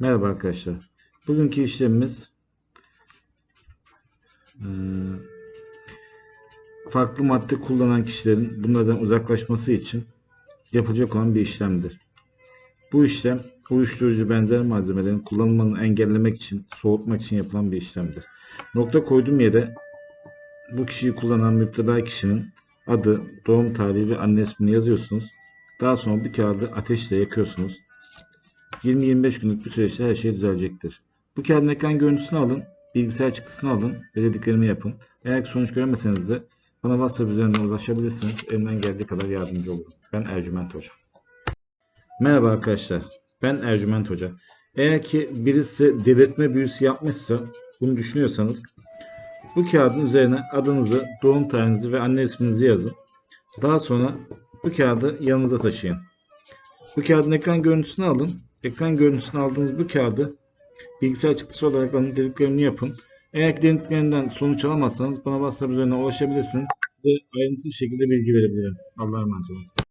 Merhaba arkadaşlar. Bugünkü işlemimiz eee, farklı madde kullanan kişilerin bunlardan uzaklaşması için yapılacak olan bir işlemdir. Bu işlem uyuşturucu benzer malzemelerin kullanılmanı engellemek için, soğutmak için yapılan bir işlemdir. Nokta koyduğum yere bu kişiyi kullanan müptela kişinin adı, doğum tarihi ve anne ismini yazıyorsunuz. Daha sonra bir kağıdı ateşle yakıyorsunuz. 20-25 günlük bir süreçte her şey düzelecektir. Bu kağıdın ekran görüntüsünü alın, bilgisayar çıktısını alın ve dediklerimi yapın. Eğer sonuç göremeseniz de bana WhatsApp üzerinden ulaşabilirsiniz. Elimden geldiği kadar yardımcı olurum. Ben Ercüment Hoca. Merhaba arkadaşlar. Ben Ercüment Hoca. Eğer ki birisi delirtme büyüsü yapmışsa, bunu düşünüyorsanız bu kağıdın üzerine adınızı, doğum tarihinizi ve anne isminizi yazın. Daha sonra bu kağıdı yanınıza taşıyın. Bu kağıdın ekran görüntüsünü alın. Ekran görüntüsünü aldığınız bu kağıdı bilgisayar çıktısı olarak alın dediklerini yapın. Eğer dediklerinden sonuç alamazsanız bana WhatsApp üzerinden ulaşabilirsiniz. Size ayrıntılı şekilde bilgi verebilirim. Allah'a emanet olun.